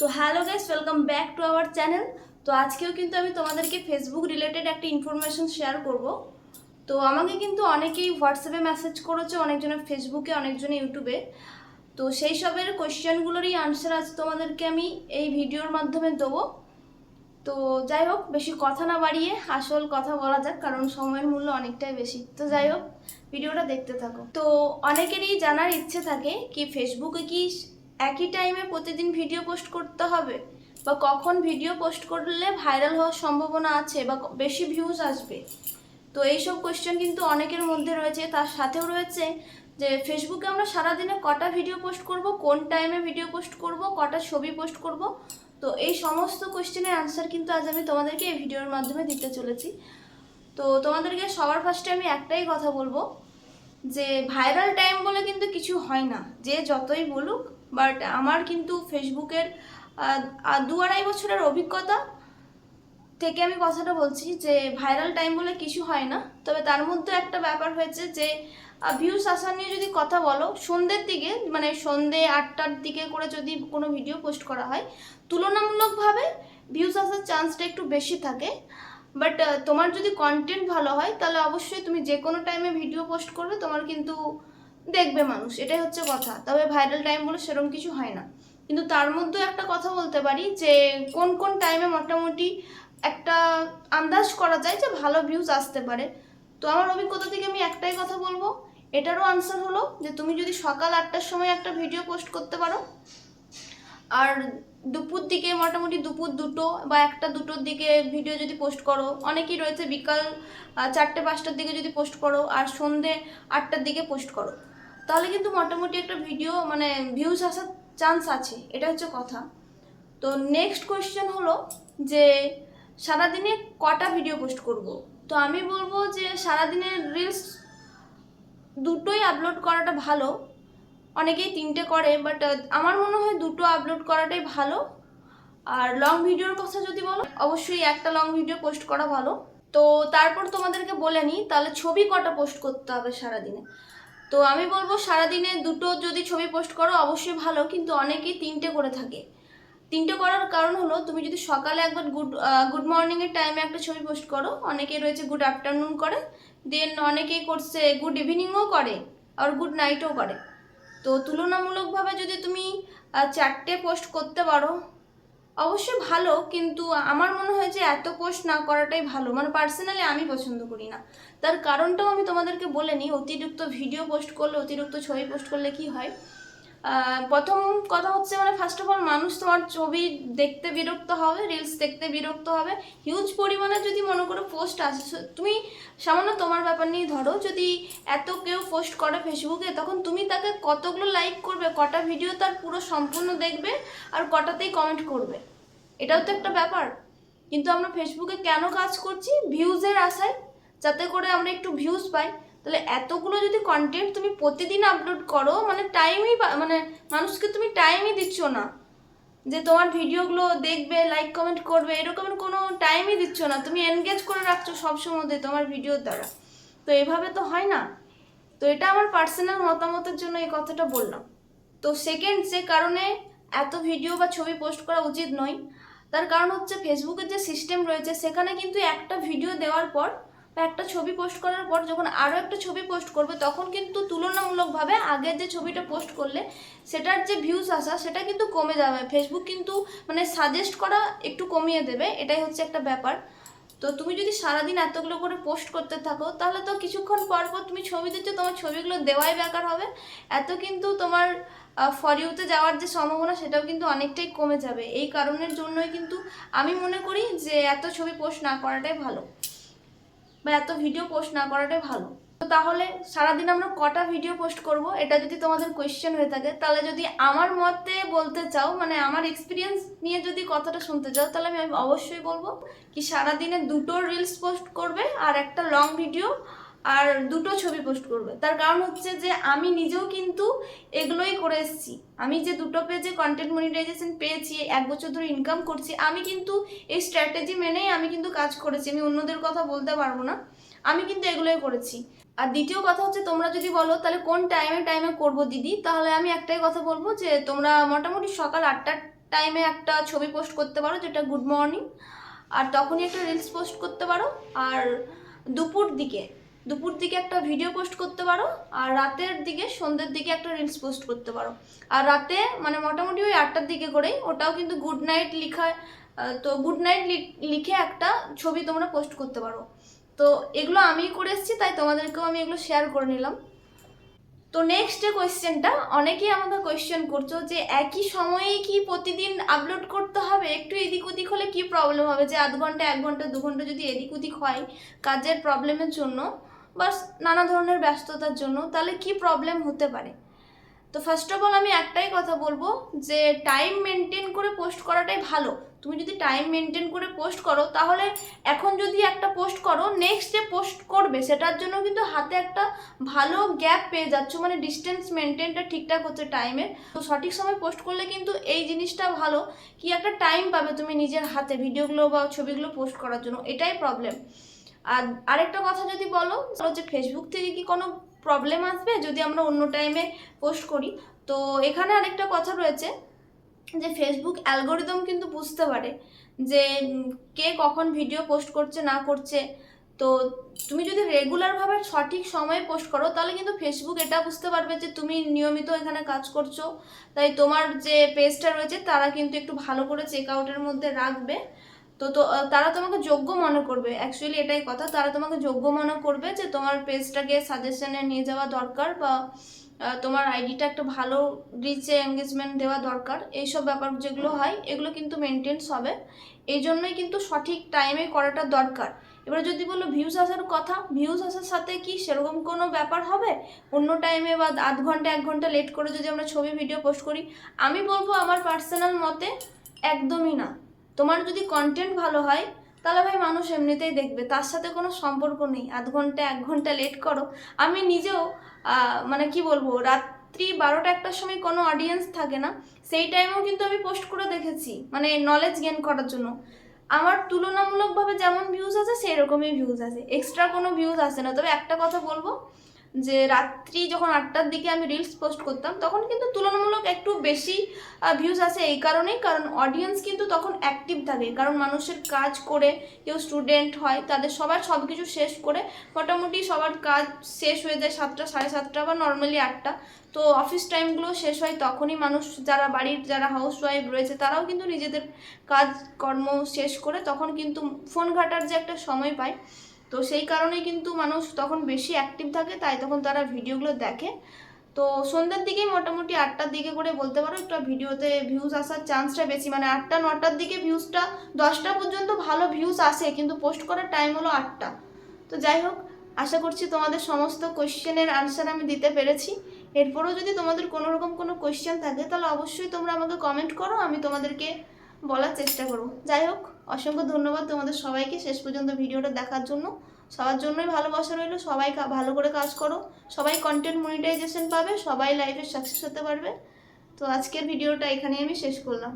তো hello guys welcome back to our channel তো আজকেও কিন্তু আমি তোমাদেরকে ফেসবুক রিলেটেড একটা ইনফরমেশন শেয়ার করব। তো আমাকে কিন্তু অনেকেই হোয়াটসঅ্যাপে মেসেজ করেছে, অনেকজনের ফেসবুকে অনেকজনে ইউটিউবে তো সেই সবের কোয়েশ্চেনগুলোরই আনসার আজ তোমাদেরকে আমি এই ভিডিওর মাধ্যমে দেবো। তো যাই হোক, বেশি কথা না বাড়িয়ে আসল কথা বলা যাক, কারণ সময়ের মূল্য অনেকটাই বেশি। তো যাই হোক, ভিডিওটা দেখতে থাকো। তো অনেকেরই জানার ইচ্ছে থাকে কি ফেসবুকে কি একই টাইমে প্রতিদিন ভিডিও পোস্ট করতে হবে? বা কখন ভিডিও পোস্ট করলে ভাইরাল হওয়ার সম্ভাবনা আছে বা বেশি ভিউজ আসবে? তো এইসব কোয়েশ্চেন কিন্তু অনেকের মধ্যে রয়েছে। তার সাথেও রয়েছে যে ফেসবুকে আমরা সারাদিনে কটা ভিডিও পোস্ট করব, কোন টাইমে ভিডিও পোস্ট করব, কটা ছবি পোস্ট করব? তো এই সমস্ত কোয়েশ্চেনের আনসার কিন্তু আজ আমি তোমাদেরকে এই ভিডিওর মাধ্যমে দিতে চলেছি। তো তোমাদেরকে সবার ফার্স্টে আমি একটাই কথা বলব যে ভাইরাল টাইম বলে কিন্তু কিছু হয় না। যে যতই বলুক বাট আমার কিন্তু ফেসবুকের দু আড়াই বছরের অভিজ্ঞতা থেকে আমি কথাটা বলছি যে ভাইরাল টাইম বলে কিছু হয় না। তবে তার মধ্যে একটা ব্যাপার হয়েছে যে ভিউস আসা নিয়ে যদি কথা বলো, সন্ধ্যের দিকে মানে সন্ধে আটটার দিকে করে যদি কোনো ভিডিও পোস্ট করা হয়, তুলনামূলকভাবে ভিউস আসার চান্সটা একটু বেশি থাকে। বাট তোমার যদি কন্টেন্ট ভালো হয়, তাহলে অবশ্যই তুমি যে কোনো টাইমে ভিডিও পোস্ট করবে, তোমার কিন্তু দেখবে মানুষ, এটাই হচ্ছে কথা। তবে ভাইরাল টাইম বলে সেরকম কিছু হয় না। কিন্তু তার মধ্যে একটা কথা বলতে পারি যে, কোন কোন টাইমে মোটামুটি একটা আন্দাজ করা যায় যে ভালো ভিউজ আসতে পারে। তো আমার অভিজ্ঞতা থেকে আমি একটাই কথা বলব, এটারও আনসার হলো যে তুমি যদি সকাল আটটার সময় একটা ভিডিও পোস্ট করতে পারো, আর দুপুর দিকে মোটামুটি দুপুর দুটো বা একটা দুটোর দিকে ভিডিও যদি পোস্ট করো, অনেকেই রয়েছে বিকাল চারটে পাঁচটার দিকে যদি পোস্ট করো, আর সন্ধে আটটার দিকে পোস্ট করো। তাহলে কিন্তু মোটামুটি একটা ভিডিও মানে ভিউজ আসার চান্স আছে এটা হচ্ছে কথা। তো নেক্সট কোয়েশ্চেন হলো যে, সারাদিনে কটা ভিডিও পোস্ট করব? তো আমি বলব যে, সারাদিনে রিলস দুটোই আপলোড করাটা ভালো। অনেকেই তিনটে করে বাট আমার মনে হয় দুটো আপলোড করাটাই ভালো। আর লং ভিডিওর কথা যদি বলো, অবশ্যই একটা লং ভিডিও পোস্ট করা ভালো। তো তারপর তোমাদেরকে বলে নিই, তাহলে ছবি কটা পোস্ট করতে হবে সারাদিনে? তো আমি বলব সারাদিনে দুটো যদি ছবি পোস্ট করো, অবশ্যই ভালো, কিন্তু অনেকেই তিনটে করে থাকে। তিনটে করার কারণ হলো, তুমি যদি সকালে একবার গুড গুড মর্নিংয়ের টাইমে একটা ছবি পোস্ট করো, অনেকেই রয়েছে গুড আফটারনুন করে দেন অনেকেই করছে গুড ইভিনিংও করে আর গুড নাইটও করে। তো তুলনামূলকভাবে যদি তুমি চারটে পোস্ট করতে পারো অবশ্যই ভালো, কিন্তু আমার মনে হয় যে এত পোস্ট না করাটাই ভালো। মানে পার্সোনালি আমি পছন্দ করি না। তার কারণটাও আমি তোমাদেরকে বলে নিই, অতিরিক্ত ভিডিও পোস্ট করলে, অতিরিক্ত ছবি পোস্ট করলে কি হয়? প্রথম কথা হচ্ছে মানে ফার্স্ট অফ অল মানুষ তোমার ছবি দেখতে বিরক্ত হবে রিলস দেখতে বিরক্ত হবে। হিউজ পরিমাণে যদি মনে করো পোস্ট আসে তুমি সামান্য তোমার ব্যাপার নিয়ে ধরো, যদি এত কেউ পোস্ট করে ফেসবুকে তখন তুমি তাকে কতগুলো লাইক করবে, কটা ভিডিও তার পুরো সম্পূর্ণ দেখবে আর কটাতেই কমেন্ট করবে। এটাও তো একটা ব্যাপার। কিন্তু আমরা ফেসবুকে কেন কাজ করছি? ভিউজের আশায়। যাতে করে আমরা একটু ভিউজ পাই। তাহলে এতগুলো যদি কন্টেন্ট তুমি প্রতিদিন আপলোড করো মানে টাইমই মানে মানুষকে তুমি টাইমই দিচ্ছ না। যে তোমার ভিডিওগুলো দেখবে লাইক কমেন্ট করবে, এরকম কোনো টাইমই দিচ্ছ না। তুমি এনগেজ করে রাখছো সবসময় তোমার ভিডিওর দ্বারা। তো এভাবে তো হয় না। তো এটা আমার পার্সোনাল মতামতের জন্য এই কথাটা বললাম। তো সেকেন্ড যে কারণে এত ভিডিও বা ছবি পোস্ট করা উচিত নয়, তার কারণ হচ্ছে ফেসবুকের যে সিস্টেম রয়েছে, সেখানে কিন্তু একটা ভিডিও দেওয়ার পর বা একটা ছবি পোস্ট করার পর যখন আরও একটা ছবি পোস্ট করবে, তখন কিন্তু তুলনামূলকভাবে আগে যে ছবিটা পোস্ট করলে, সেটার যে ভিউজ আসা, সেটা কিন্তু কমে যাবে। ফেসবুক কিন্তু মানে সাজেস্ট করা একটু কমিয়ে দেবে, এটাই হচ্ছে একটা ব্যাপার। তো তুমি যদি সারাদিন এতগুলো করে পোস্ট করতে থাকো, তাহলে তো কিছুক্ষণ পর পর তুমি ছবি দিচ্ছ, তোমার ছবিগুলো দেওয়াই বেকার হবে। এত কিন্তু তোমার ফর ইউতে যাওয়ার যে সম্ভাবনা, সেটাও কিন্তু অনেকটাই কমে যাবে। এই কারণের জন্যই কিন্তু আমি মনে করি যে, এত ছবি পোস্ট না করাটাই ভালো। বা এত ভিডিও পোস্ট না করাটাই ভালো। তো তাহলে সারাদিন আমরা কটা ভিডিও পোস্ট করব? এটা যদি তোমাদের কোয়েশ্চেন হয়ে থাকে, তাহলে যদি আমার মতে বলতে চাও মানে আমার এক্সপিরিয়েন্স নিয়ে যদি কথাটা শুনতে চাও তাহলে আমি অবশ্যই বলব কি সারাদিনে দুটো রিলস পোস্ট করবে আর একটা লং ভিডিও আর দুটো ছবি পোস্ট করবে। তার কারণ হচ্ছে যে, আমি নিজেও কিন্তু এগুলোই করে এসেছি। আমি যে দুটো পেজে কন্টেন্ট মনিটাইজেশন পেয়েছি, এক বছর ধরে ইনকাম করছি, আমি কিন্তু এই স্ট্র্যাটেজি মেনেই আমি কিন্তু কাজ করেছি। আমি অন্যদের কথা বলতে পারব না। আমি কিন্তু এগুলোই করেছি। আর দ্বিতীয় কথা হচ্ছে, তোমরা যদি বলো, তাহলে কোন টাইমে টাইমে করব দিদি? তাহলে আমি একটাই কথা বলব যে, তোমরা মোটামুটি সকাল আটটার টাইমে একটা ছবি পোস্ট করতে পারো, যেটা গুড মর্নিং আর তখনই একটা রিলস পোস্ট করতে পারো। আর দুপুর দিকে দুপুর দিকে একটা ভিডিও পোস্ট করতে পারো, আর রাতের দিকে, সন্ধ্যের দিকে একটা রিলস পোস্ট করতে পারো। আর রাতে মানে মোটামুটি ওই আটটার দিকে করেই, ওটাও কিন্তু গুড নাইট লিখা তো গুড নাইট লিখে একটা ছবি তোমরা পোস্ট করতে পারো। তো এগুলো আমি করে এসেছি, তাই তোমাদেরকেও আমি এগুলো শেয়ার করে নিলাম। তো নেক্সট যে কোয়েশ্চেনটা অনেকেই আমাকে কোয়েশ্চেন করছ যে একই সময়ে কি প্রতিদিন আপলোড করতে হবে? একটু এদিক ওদিক হলে কি প্রবলেম হবে? যে আধ ঘণ্টা, এক ঘণ্টা, দু ঘণ্টা যদি এদিক ওদিক হয়, কাজের প্রবলেমের জন্য বা নানা ধরনের ব্যস্ততার জন্য, তাহলে কি প্রবলেম হতে পারে? তো ফার্স্ট অফ অল আমি একটাই কথা বলব যে টাইম মেনটেন করে পোস্ট করাটাই ভালো। তুমি যদি টাইম মেনটেন করে পোস্ট করো, তাহলে এখন যদি একটা পোস্ট করো নেক্সট যে পোস্ট করবে, সেটার জন্য কিন্তু হাতে একটা ভালো গ্যাপ পেয়ে যাচ্ছ মানে ডিস্টেন্স মেনটেনটা ঠিকঠাক হচ্ছে টাইমের তো সঠিক সময় পোস্ট করলে কিন্তু এই জিনিসটা ভালো। কি একটা টাইম পাবে তুমি নিজের হাতে ভিডিওগুলো বা ছবিগুলো পোস্ট করার জন্য, এটাই প্রবলেম আর আরেকটা কথা যদি বলো যে ফেসবুক থেকে কি কোনো প্রবলেম আসবে যদি আমরা অন্য টাইমে পোস্ট করি? তো এখানে আরেকটা কথা রয়েছে যে ফেসবুক অ্যালগোরিদম কিন্তু বুঝতে পারে যে কে কখন ভিডিও পোস্ট করছে, না করছে। তো তুমি যদি রেগুলারভাবে সঠিক সময়ে পোস্ট করো, তাহলে কিন্তু ফেসবুক এটা বুঝতে পারবে যে তুমি নিয়মিত এখানে কাজ করছ। তাই তোমার যে পেজটা রয়েছে, তারা কিন্তু একটু ভালো করে চেক আউটের মধ্যে রাখবে। তো তো তারা তোমাকে যোগ্য মনে করবে। অ্যাকচুয়ালি এটাই কথা, তারা তোমাকে যোগ্য মনে করবে যে তোমার পেজটাকে সাজেশনে নিয়ে যাওয়া দরকার বা তোমার আইডিটা একটা ভালো রিচে এঙ্গেজমেন্ট দেওয়া দরকার। এইসব ব্যাপার যেগুলো হয়, এগুলো কিন্তু মেনটেন্স হবে। এই জন্যই কিন্তু সঠিক টাইমে করাটা দরকার। এবার যদি বলো ভিউজ আসার কথা ভিউজ আসার সাথে কি সেরকম কোনো ব্যাপার হবে? অন্য টাইমে বা আধ ঘণ্টা, এক ঘণ্টা লেট করে যদি আমরা ছবি ভিডিও পোস্ট করি, আমি বলব আমার পার্সোনাল মতে একদমই না। তোমার যদি কন্টেন্ট ভালো হয়, তাহলে ভাই মানুষ এমনিতেই দেখবে। তার সাথে কোনো সম্পর্ক নেই। আধ ঘণ্টা, এক ঘণ্টা লেট করো। আমি নিজেও মানে কি বলব, রাত্রি বারোটা একটার সময় কোনো অডিয়েন্স থাকে না। সেই টাইমেও কিন্তু আমি পোস্ট করে দেখেছি মানে নলেজ গেন করার জন্য। আমার তুলনামূলকভাবে যেমন ভিউজ আছে সেই রকমই ভিউজ আছে। এক্সট্রা কোনো ভিউজ আসে না। তবে একটা কথা বলব যে রাত্রি যখন আটটার দিকে আমি রিলস পোস্ট করতাম, তখন কিন্তু তুলনামূলক একটু বেশি ভিউজ আসে এই কারণেই। কারণ অডিয়েন্স কিন্তু তখন অ্যাক্টিভ থাকে। কারণ মানুষের কাজ করে, কেউ স্টুডেন্ট হয়, তাদের সবার সব কিছু শেষ করে, মোটামুটি সবার কাজ শেষ হয়ে যায় সাতটা, সাড়ে সাতটা বা নর্মালি আটটা। তো অফিস টাইমগুলো শেষ হয় তখনই মানুষ, যারা বাড়ির, যারা হাউস ওয়াইফ রয়েছে, তারাও কিন্তু নিজেদের কাজ কর্ম শেষ করে, তখন কিন্তু ফোন ঘাটার যে একটা সময় পায় তো সেই কারণেই কিন্তু মানুষ তখন বেশি অ্যাক্টিভ থাকে, তাই তখন তারা ভিডিওগুলো দেখে। তো সন্ধ্যার দিকেই মোটামুটি আটটার দিকে করে বলতে পারো, একটা ভিডিওতে ভিউজ আসার চান্সটা বেশি। মানে আটটা, নটার দিকে ভিউজটা দশটা পর্যন্ত ভালো ভিউজ আসে, কিন্তু পোস্ট করার টাইম হলো আটটা। তো যাই হোক, আশা করছি তোমাদের সমস্ত কোয়েশ্চেনের আনসার আমি দিতে পেরেছি। এরপরেও যদি তোমাদের কোনো রকম কোনো কোয়েশ্চেন থাকে, তাহলে অবশ্যই তোমরা আমাকে কমেন্ট করো, আমি তোমাদেরকে বলার চেষ্টা করব। যাই হোক, অসংখ্য ধন্যবাদ তোমাদের সবাইকে। শেষ পর্যন্ত ভিডিওটা দেখার জন্য। সবার জন্যই ভালোবাসা রইল। সবাই ভালো করে কাজ করো। সবাই কন্টেন্ট মনিটাইজেশন পাবে। সবাই লাইফে সাকসেস হতে পারবে। তো আজকের ভিডিওটা এখানেই আমি শেষ করলাম।